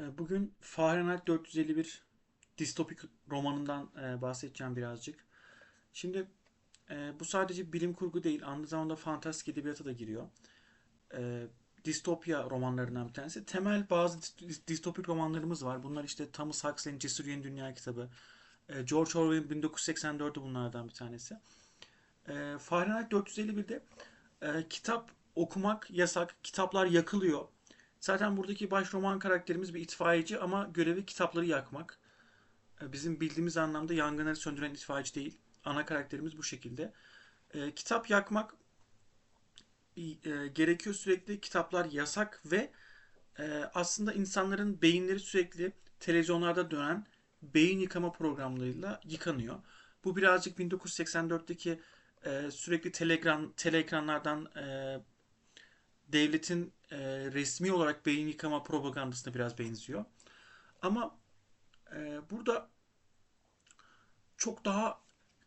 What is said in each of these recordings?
Ee, Bugün Fahrenheit 451 distopik romanından e, bahsedeceğim birazcık. Şimdi e, bu sadece bilim kurgu değil, aynı zamanda fantastik edebiyata da giriyor. E, distopya romanlarından bir tanesi. Temel bazı dis- distopik romanlarımız var. Bunlar işte Thomas Huxley'in Cesur Yeni Dünya kitabı. George Orwell'in 1984'ü bunlardan bir tanesi. Fahrenheit 451'de e, kitap okumak yasak, kitaplar yakılıyor. Zaten buradaki baş roman karakterimiz bir itfaiyeci ama görevi kitapları yakmak. E, Bizim bildiğimiz anlamda yangınları söndüren itfaiyeci değil. Ana karakterimiz bu şekilde. E, kitap yakmak e, gerekiyor sürekli. Kitaplar yasak ve e, aslında insanların beyinleri sürekli televizyonlarda dönen beyin yıkama programlarıyla yıkanıyor. Bu birazcık 1984'teki e, sürekli telegram, teleekranlardan e, devletin e, resmi olarak beyin yıkama propagandasına biraz benziyor. Ama e, burada çok daha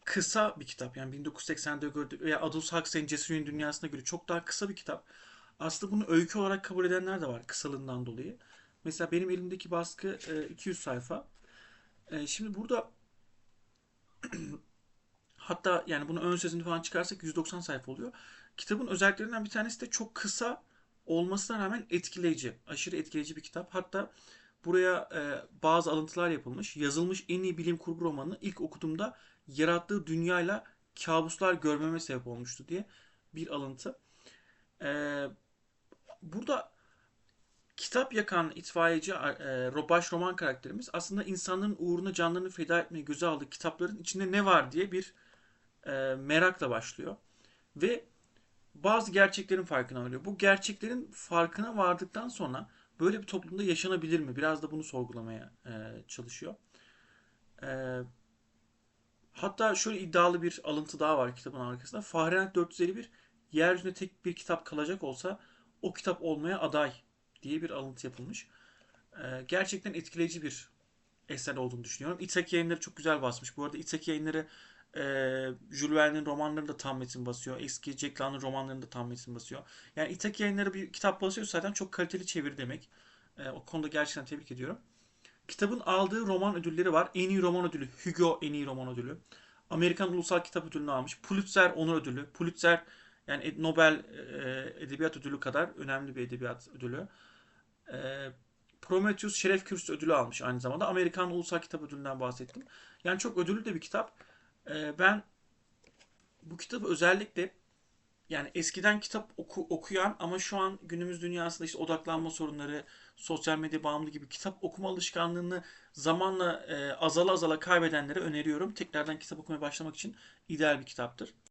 kısa bir kitap. Yani 1980'de gördük veya Aldous Huxley'in Cesur Yeni Dünyası'na göre çok daha kısa bir kitap. Aslında bunu öykü olarak kabul edenler de var kısalığından dolayı. Mesela benim elimdeki baskı e, 200 sayfa. E, şimdi burada hatta yani bunu ön sözünü falan çıkarsak 190 sayfa oluyor. Kitabın özelliklerinden bir tanesi de çok kısa olmasına rağmen etkileyici. Aşırı etkileyici bir kitap. Hatta buraya e, bazı alıntılar yapılmış. Yazılmış en iyi bilim kurgu romanını ilk okuduğumda yarattığı dünyayla kabuslar görmeme sebep olmuştu diye bir alıntı. E, burada kitap yakan itfaiyeci e, baş roman karakterimiz aslında insanların uğruna canlarını feda etmeyi göze aldığı kitapların içinde ne var diye bir e, merakla başlıyor. Ve bazı gerçeklerin farkına varıyor. Bu gerçeklerin farkına vardıktan sonra böyle bir toplumda yaşanabilir mi? Biraz da bunu sorgulamaya e, çalışıyor. E, hatta şöyle iddialı bir alıntı daha var kitabın arkasında. Fahrenheit 451 yeryüzünde tek bir kitap kalacak olsa o kitap olmaya aday diye bir alıntı yapılmış. E, gerçekten etkileyici bir eser olduğunu düşünüyorum. İtaki yayınları çok güzel basmış. Bu arada İtaki yayınları e, Jules Verne'in romanlarını da tam metin basıyor. Eski Jack London romanlarını da tam metin basıyor. Yani İtaki yayınları bir kitap basıyor zaten çok kaliteli çeviri demek. E, o konuda gerçekten tebrik ediyorum. Kitabın aldığı roman ödülleri var. En iyi roman ödülü, Hugo en iyi roman ödülü. Amerikan Ulusal Kitap Ödülünü almış. Pulitzer Onur Ödülü. Pulitzer yani Nobel e, Edebiyat Ödülü kadar önemli bir edebiyat ödülü. E, Prometheus Şeref Kürsüsü ödülü almış aynı zamanda. Amerikan Ulusal Kitap Ödülü'nden bahsettim. Yani çok ödüllü de bir kitap. Ee, ben bu kitabı özellikle yani eskiden kitap oku, okuyan ama şu an günümüz dünyasında işte odaklanma sorunları, sosyal medya bağımlı gibi kitap okuma alışkanlığını zamanla e, azala azala kaybedenlere öneriyorum. Tekrardan kitap okumaya başlamak için ideal bir kitaptır.